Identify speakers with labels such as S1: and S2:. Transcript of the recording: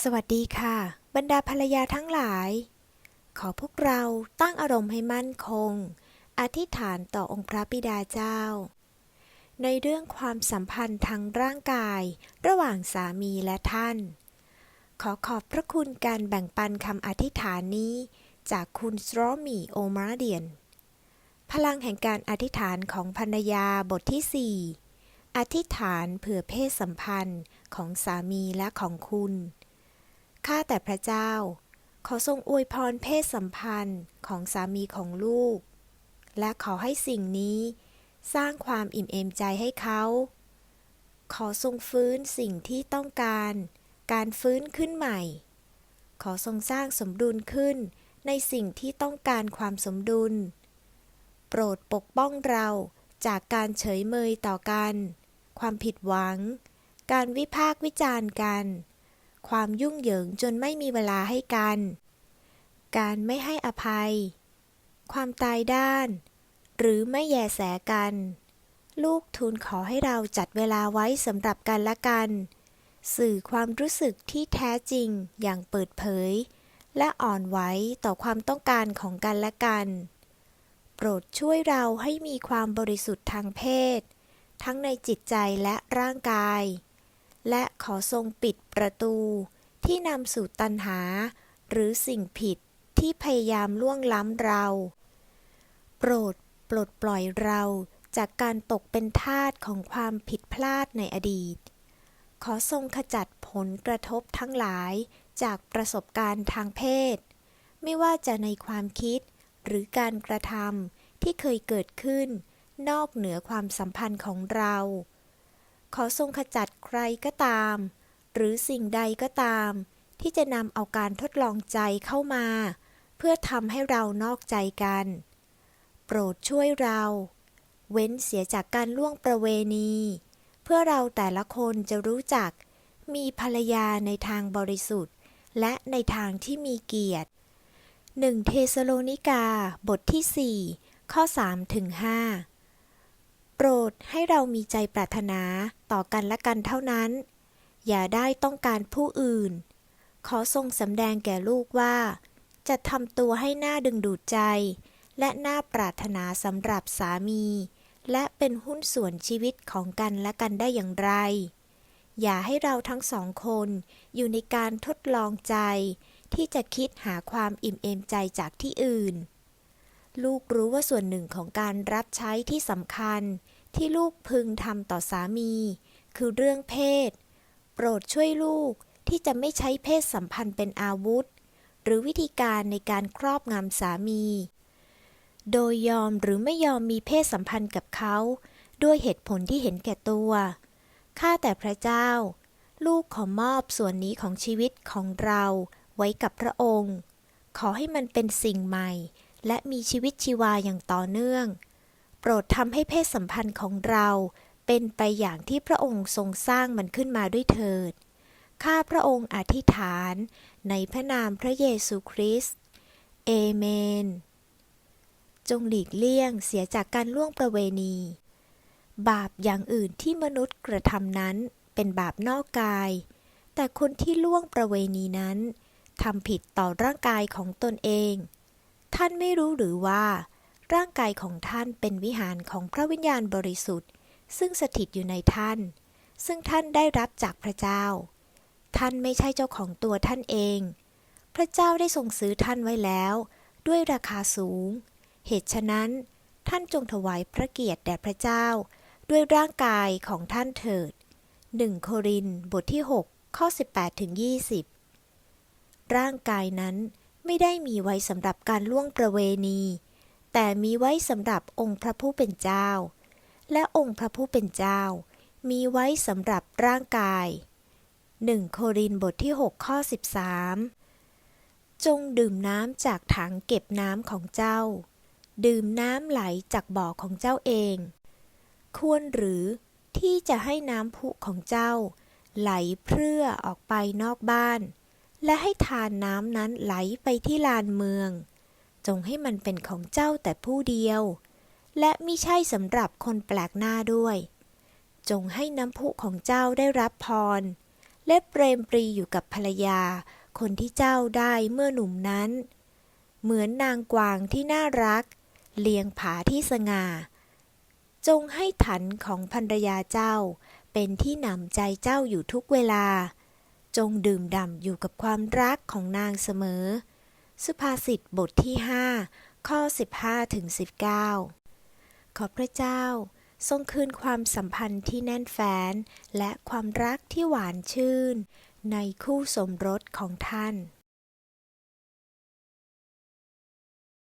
S1: สวัสดีค่ะ บรรดาภรรยาทั้งหลาย ขอพวกเราตั้งอารมณ์ให้มั่นคง อธิษฐานต่อองค์พระบิดาเจ้า ในเรื่องความสัมพันธ์ทางร่างกายระหว่างสามีและท่าน ขอขอบพระคุณการแบ่งปันคำอธิษฐานนี้ จากคุณสโตรมีโอมาเดียน พลังแห่งการอธิษฐานของภรรยาบทที่ 4 อธิษฐานเผื่อเพศสัมพันธ์ของสามีและของคุณ ข้าแต่พระเจ้า ขอทรงอวยพรเพศสัมพันธ์ของสามีของลูก และขอให้สิ่งนี้ สร้างความอิ่มเอมใจให้เขา ขอทรงฟื้นสิ่งที่ต้องการ การฟื้นขึ้นใหม่ ขอทรงสร้างสมดุลขึ้นในสิ่งที่ต้องการความสมดุล โปรดปกป้องเราจากการเฉยเมยต่อกัน ความผิดหวัง การวิพากษ์วิจารณ์กัน ความยุ่งเหยิงจนไม่มีเวลาให้กัน การไม่ให้อภัย ความตายด้าน หรือไม่แยแสกัน ลูกทูลขอให้เราจัดเวลาไว้สำหรับกันและกัน สื่อความรู้สึกที่แท้จริงอย่างเปิดเผย และอ่อนไหวต่อความต้องการของกันและกัน โปรดช่วยเราให้มีความบริสุทธิ์ทางเพศ ทั้งในจิตใจและร่างกาย และขอทรงปิดประตู ที่นำสู่ตัณหา หรือสิ่งผิดที่พยายามล่วงล้ำเรา โปรดปลดปล่อยเราจากการตกเป็นทาสของความผิดพลาดในอดีต ขอทรงขจัดผลกระทบทั้งหลายจากประสบการณ์ทางเพศ ไม่ว่าจะในความคิดหรือการกระทำที่เคยเกิดขึ้น นอกเหนือความสัมพันธ์ของเรา ขอทรงขจัดใครก็ตาม หรือสิ่งใดก็ตาม ที่จะนำเอาการทดลองใจเข้ามา เพื่อทำให้เรานอกใจกัน โปรดช่วยเรา เว้นเสียจากการล่วงประเวณี เพื่อเราแต่ละคนจะรู้จัก มีภรรยาในทางบริสุทธิ์ และในทางที่มีเกียรติ 1 เทสโลนิกา บทที่ 4 ข้อ3ถึง5โปรด ให้เรามีใจปรารถนาต่อกันและกันเท่านั้น อย่าได้ต้องการผู้อื่น ขอทรงสำแดงแก่ลูกว่า จะทำตัวให้น่าดึงดูดใจ และน่าปรารถนาสำหรับสามี และเป็นหุ้นส่วนชีวิตของกันและกันได้อย่างไร อย่าให้เราทั้งสองคนอยู่ในการทดลองใจ ที่จะคิดหาความอิ่มเอมใจจากที่อื่นลูกรู้ว่าส่วนหนึ่งของการรับใช้ที่สำคัญ ที่ลูกพึงทำต่อสามี คือเรื่องเพศ โปรดช่วยลูกที่จะไม่ใช้เพศสัมพันธ์เป็นอาวุธ หรือวิธีการในการครอบงำสามี โดยยอมหรือไม่ยอมมีเพศสัมพันธ์กับเขา ด้วยเหตุผลที่เห็นแก่ตัวข้าแต่พระเจ้า ลูกขอมอบส่วนนี้ของชีวิตของเราไว้กับพระองค์ ขอให้มันเป็นสิ่งใหม่ และมีชีวิตชีวาอย่างต่อเนื่อง โปรดทำให้เพศสัมพันธ์ของเรา เป็นไปอย่างที่พระองค์ทรงสร้างมันขึ้นมาด้วยเถิด ข้าพระองค์อธิษฐานในพระนามพระเยซูคริสต์ เอเมน จงหลีกเลี่ยงเสียจากการล่วงประเวณี บาปอย่างอื่นที่มนุษย์กระทำนั้นเป็นบาปนอกกาย แต่คนที่ล่วงประเวณีนั้นทำผิดต่อร่างกายของตนเอง ท่านไม่รู้หรือว่า ร่างกายของท่านเป็นวิหารของพระวิญญาณบริสุทธิ์ ซึ่งสถิตอยู่ในท่าน ซึ่งท่านได้รับจากพระเจ้า ท่านไม่ใช่เจ้าของตัวท่านเอง พระเจ้าได้ทรงซื้อท่านไว้แล้ว ด้วยราคาสูง เหตุฉะนั้น ท่านจงถวายพระเกียรติแด่พระเจ้า ด้วยร่างกายของท่านเถิด 1 โครินบทที่ 6 ข้อ 18ถึง20 ร่างกายนั้นไม่ได้มีไว้สำหรับการล่วงประเวณี แต่มีไว้สำหรับองค์พระผู้เป็นเจ้า และองค์พระผู้เป็นเจ้า มีไว้สำหรับร่างกาย 1 โครินบทที่ 6 ข้อ 13 จงดื่มน้ำจากถังเก็บน้ำของเจ้า ดื่มน้ำไหลจากบ่อของเจ้าเอง ควรหรือที่จะให้น้ำพุของเจ้า ไหลเพื่อออกไปนอกบ้าน และให้ทานน้ำนั้นไหลไปที่ลานเมือง จงให้มันเป็นของเจ้าแต่ผู้เดียว และมิใช่สำหรับคนแปลกหน้าด้วย จงให้น้ำพุของเจ้าได้รับพร และเปรมปรีอยู่กับภรรยา คนที่เจ้าได้เมื่อหนุ่มนั้น เหมือนนางกวางที่น่ารัก เลียงผาที่สง่า จงให้ถันของภรรยาเจ้า เป็นที่นำใจเจ้าอยู่ทุกเวลา จงดื่มด่ำอยู่กับความรักของนางเสมอ สุภาษิตบทที่ 5 ข้อ 15ถึง19 ขอพระเจ้า ทรงคืนความสัมพันธ์ที่แน่นแฟ้น และความรักที่หวานชื่น ในคู่สมรสของท่าน